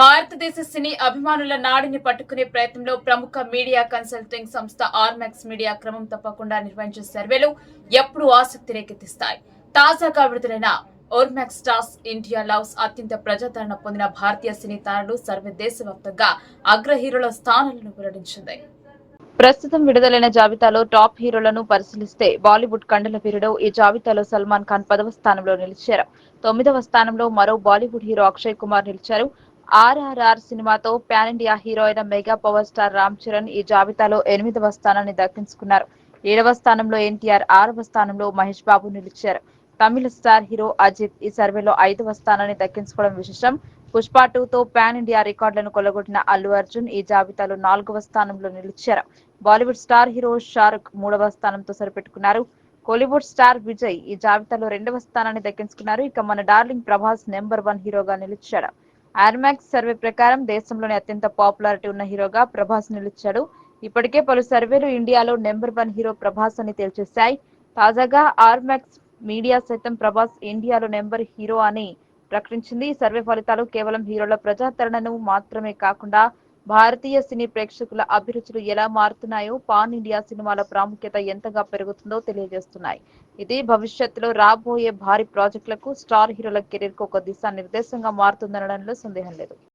భారతదేశ సినీ అభిమానుల నాడిని పట్టుకునే ప్రయత్నంలో ప్రముఖ మీడియా కన్సల్టింగ్ సంస్థ ఆర్మాక్స్ మీడియా క్రమం తప్పకుండా నిర్వహించే సర్వేలు ఎప్పుడూ ఆసక్తి రేకెత్తిస్తాయి. తాజాగా విడుదలైన ఓర్మాక్స్ స్టార్స్ ఇండియా లవ్స్ అత్యంత ప్రజాదరణ పొందిన భారతీయ సినీ తారలు సర్వే దేశవ్యాప్తంగా అగ్ర హీరోల స్థానాలను వెల్లడించింది. ప్రస్తుతం విడుదలైన జాబితాలో టాప్ హీరోలను పరిశీలిస్తే బాలీవుడ్ కండల వీరుడు ఈ జాబితాలో సల్మాన్ ఖాన్ పదవ స్థానంలో నిలిచారు. తొమ్మిదవ స్థానంలో మరో బాలీవుడ్ హీరో అక్షయ్ కుమార్ నిలిచారు. ఆర్ఆర్ఆర్ సినిమాతో పాన్ ఇండియా హీరో అయిన mega power star Ram Charan ఈ జాబితాలో ఎనిమిదవ స్థానాన్ని దక్కించుకున్నారు. ఏడవ స్థానంలో ఎన్టీఆర్ ఆరవ స్థానంలో మహేష్ బాబు నిలిచారు. తమిళ స్టార్ హీరో అజిత్ ఈ సర్వేలో ఐదవ స్థానాన్ని దక్కించుకోవడం విశేషం. పుష్ప టూతో పాన్ ఇండియా రికార్డులను కొల్లగొట్టిన అల్లు అర్జున్ ఈ జాబితాలో నాలుగవ స్థానంలో నిలిచారు. బాలీవుడ్ స్టార్ హీరో షారుఖ్ మూడవ స్థానంతో సరిపెట్టుకున్నారు. కోలీవుడ్ స్టార్ విజయ్ ఈ జాబితాలో రెండవ స్థానాన్ని దక్కించుకున్నారు. ఇక మన డార్లింగ్ ప్రభాస్ నెంబర్ వన్ హీరోగా నిలిచాడు. ఆర్మాక్స్ సర్వే ప్రకారం దేశంలోని అత్యంత పాపులారిటీ ఉన్న హీరోగా ప్రభాస్ నిలిచాడు. ఇప్పటికే పలు సర్వేలు ఇండియాలో నెంబర్ వన్ హీరో ప్రభాస్ అని తేల్చేశాయి. తాజాగా ఆర్మాక్స్ మీడియా సైతం ప్రభాస్ ఇండియాలో నెంబర్ హీరో అని ప్రకటించింది. ఈ సర్వే ఫలితాలు కేవలం హీరోల ప్రజాదరణను మాత్రమే కాకుండా భారతీయ సినీ ప్రేక్షకుల అభిరుచులు ఎలా మారుతున్నాయో పాన్ ఇండియా సినిమాల ప్రాముఖ్యత ఎంతగా పెరుగుతుందో తెలియజేస్తున్నాయి. ఇది భవిష్యత్తులో రాబోయే భారీ ప్రాజెక్టులకు స్టార్ హీరోల కెరీర్కు ఒక దిశా నిర్దేశంగా మారుతుందనడంలో సందేహం లేదు.